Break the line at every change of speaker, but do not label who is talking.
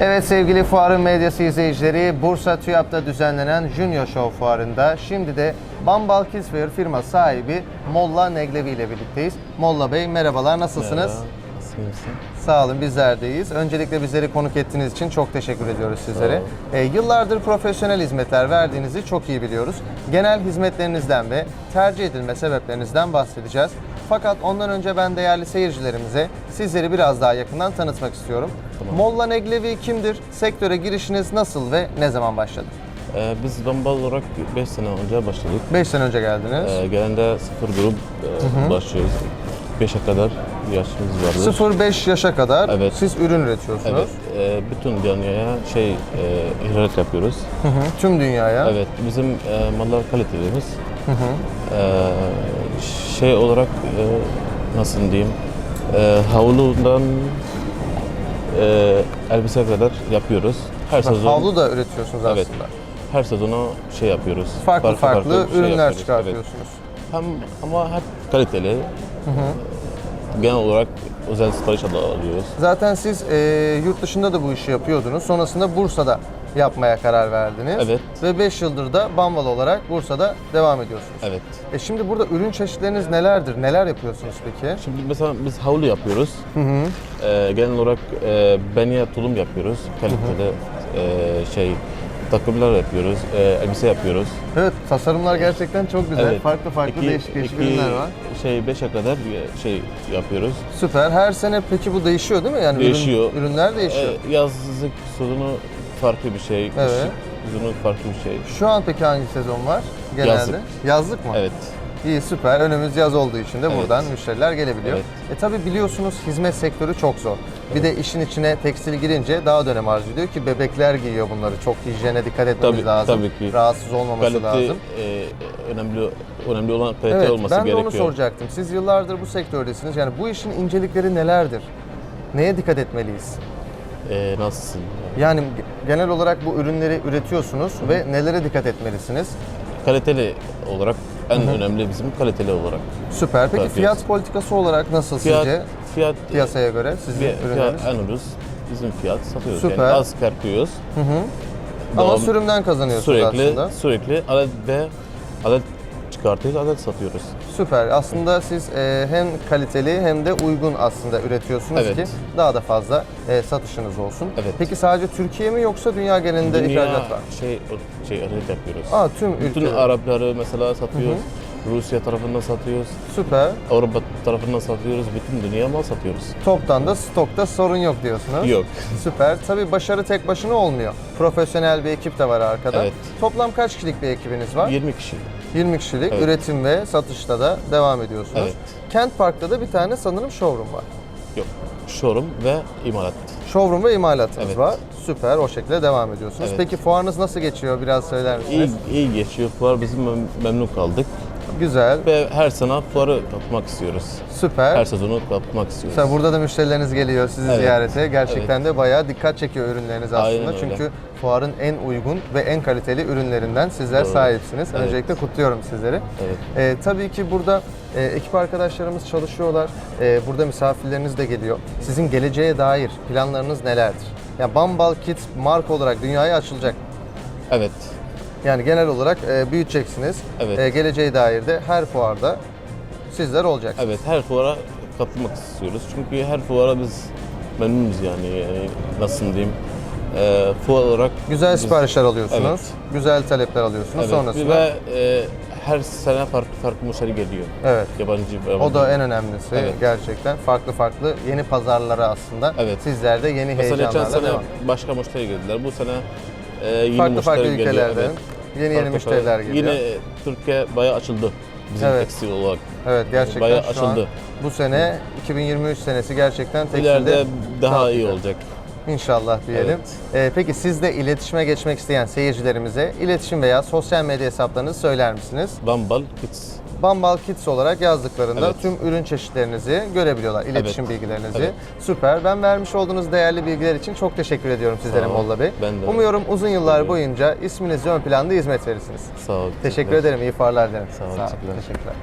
Evet sevgili fuarın medyası izleyicileri, Bursa TÜYAP'ta düzenlenen Junior Show fuarında şimdi de Bambal Kidswear firma sahibi Molla Neglevi ile birlikteyiz. Molla Bey merhabalar, nasılsınız?
Merhaba, Nasılsın?
Sağ olun, bizlerdeyiz. Öncelikle bizleri konuk ettiğiniz için çok teşekkür ediyoruz sizlere. Ee, yıllardır profesyonel hizmetler verdiğinizi çok iyi biliyoruz. Genel hizmetlerinizden ve tercih edilme sebeplerinizden bahsedeceğiz. Fakat ondan önce ben değerli seyircilerimize sizleri biraz daha yakından tanıtmak istiyorum. Molla Neglevi kimdir? Sektöre girişiniz nasıl ve ne zaman başladı?
Ee, biz Bambal olarak 5 sene önce başladık.
5 sene önce geldiniz.
Ee, genelde sıfır grup e, başlıyoruz. 5'e kadar yaşımız vardı.
0-5 yaşa kadar
Evet.
siz ürün üretiyorsunuz.
Evet, e, bütün dünyaya şey e, ihracat yapıyoruz.
Hı hı, Tüm dünyaya.
Evet, bizim e, mallar kalitelimiz. E, şey olarak e, nasıl diyeyim, e, havludan e, elbise kadar yapıyoruz. Her
Bak,
sezon
Havlu da üretiyorsunuz
Evet.
aslında.
her sezonu şey yapıyoruz.
Farklı farklı,
şey
ürünler
yapıyoruz, evet.
çıkartıyorsunuz.
Hem ama hep kaliteli. Genel olarak özel sipariş alıyoruz.
Zaten siz e, yurt dışında da bu işi yapıyordunuz. Sonrasında Bursa'da yapmaya karar verdiniz.
Evet.
Ve 5 yıldır da Bambal olarak Bursa'da devam ediyorsunuz.
Evet.
E şimdi burada ürün çeşitleriniz nelerdir? Neler yapıyorsunuz peki?
Şimdi mesela biz havlu yapıyoruz. Ee, genel olarak e, benye tulum yapıyoruz. Kaliteli e, şey takımlar yapıyoruz, e, elbise yapıyoruz.
Evet, tasarımlar gerçekten çok güzel.
Evet.
Farklı farklı
İki-
değişik değişik
iki
ürünler var.
Şey 5'e kadar şey yapıyoruz.
Süper. Her sene peki bu değişiyor değil mi? Yani ürün-
Değişiyor.
ürünler değişiyor.
E, yazlık sezonu farklı bir şey, kış
Evet.
sezonu farklı bir şey.
Şu an peki hangi sezon var genelde?
Yazlık.
Yazlık mı?
Evet.
İyi süper. Önümüz yaz olduğu için de
Evet.
buradan müşteriler gelebiliyor.
Evet.
E tabi biliyorsunuz hizmet sektörü çok zor. Bir de işin içine tekstil girince daha da önem arz ediyor ki bebekler giyiyor bunları. Çok hijyene dikkat etmemiz
Tabii,
lazım.
tabii ki.
Rahatsız olmaması
Kalite
lazım.
e, önemli önemli olan kalite
Evet,
olması
ben de
gerekiyor.
onu soracaktım. Siz yıllardır bu sektördesiniz. Yani bu işin incelikleri nelerdir? Neye dikkat etmeliyiz?
E, nasılsın?
Yani genel olarak bu ürünleri üretiyorsunuz ve nelere dikkat etmelisiniz?
Kaliteli olarak en önemli bizim kaliteli olarak.
Süper. Peki
Tabii.
fiyat politikası olarak nasıl
Fiyat
sizce
fiyat
piyasaya göre sizin
fiyat,
ürünleriniz?
fiyat en ucuz bizim fiyat satıyoruz.
Süper.
Yani az kartıyoruz.
Ama
Devam-
sürümden kazanıyorsunuz
sürekli
aslında.
sürekli adet ve çıkartıyoruz, adet satıyoruz.
Süper. Aslında siz e, hem kaliteli hem de uygun aslında üretiyorsunuz
Evet.
ki daha da fazla e, satışınız olsun.
Evet.
Peki sadece Türkiye mi yoksa dünya genelinde ihracat var?
şey şey adet yapıyoruz.
Aa tüm
Bütün
ülke.
Arapları mesela satıyoruz. Rusya tarafından satıyoruz.
Süper.
Avrupa tarafından satıyoruz. Bütün dünya mal satıyoruz.
Toptan da stokta sorun yok diyorsunuz.
Yok.
Süper. Tabii başarı tek başına olmuyor. Profesyonel bir ekip de var arkada.
Evet.
Toplam kaç kişilik bir ekibiniz var?
20 kişi.
20 kişilik.
Evet.
Üretim ve satışta da devam ediyorsunuz.
Evet.
Kent Park'ta da bir tane sanırım showroom var.
Yok. Showroom ve imalat.
Showroom ve imalatınız
Evet.
var. Süper. O şekilde devam ediyorsunuz.
Evet.
Peki fuarınız nasıl geçiyor? Biraz söyler misiniz?
İyi, iyi geçiyor. Fuar bizim mem- memnun kaldık.
Güzel.
Ve her sene fuarı kapatmak istiyoruz.
Süper.
Her sezonu kapatmak istiyoruz.
Mesela burada da müşterileriniz geliyor sizi
Evet.
ziyarete. Gerçekten de bayağı dikkat çekiyor ürünleriniz aslında.
Aynen öyle.
Çünkü fuarın en uygun ve en kaliteli ürünlerinden sizler
Doğru.
sahipsiniz.
Evet.
Öncelikle kutluyorum sizleri.
Evet.
Ee, tabii ki burada e, ekip arkadaşlarımız çalışıyorlar. Ee, burada misafirleriniz de geliyor. Sizin geleceğe dair planlarınız nelerdir? Ya Bambal Kids marka olarak dünyaya açılacak.
Evet.
Yani genel olarak e, büyüteceksiniz.
Evet.
E, geleceğe dair de her fuarda sizler olacaksınız.
Evet her fuara katılmak istiyoruz. Çünkü her fuara biz memnunuz yani. yani nasıl diyeyim? Ee, fuar olarak
Güzel
biz-
siparişler alıyorsunuz.
Evet.
Güzel talepler alıyorsunuz.
Evet.
Sonrasında
Ve e, her sene farklı farklı müşteri geliyor.
evet.
Yabancı,
O
yabancı.
da en önemlisi
Evet.
gerçekten. Farklı farklı yeni pazarlara aslında
Evet.
sizler de yeni
Mesela geçen
heyecanlarla
sene
devam.
başka müşteri geldiler. Bu sene e, yeni
Farklı
müşteri
farklı
geliyor.
ülkelerden
Evet.
Yeni yeni müşteriler geliyor.
Yine Türkiye bayağı açıldı. Bizim
Evet.
tekstil olarak.
Evet gerçekten
bayağı
şu
açıldı.
an bu sene 2023 senesi gerçekten tekstilde
İleride daha iyi olacak.
İnşallah diyelim.
Evet.
Ee, peki siz de iletişime geçmek isteyen seyircilerimize iletişim veya sosyal medya hesaplarınızı söyler misiniz?
Bambal Kids.
Bambal Kids olarak yazdıklarında
Evet.
tüm ürün çeşitlerinizi görebiliyorlar, iletişim
Evet.
bilgilerinizi.
Evet.
Süper. Ben vermiş olduğunuz değerli bilgiler için çok teşekkür ediyorum sizlere
Sağ ol.
Molla Bey.
Ben de.
Umuyorum uzun yıllar
Teşekkür
boyunca isminizle ön planda hizmet verirsiniz.
Sağ ol.
Teşekkür ederim. İyi fuarlar dilerim.
Sağ ol, teşekkürler.
Teşekkürler.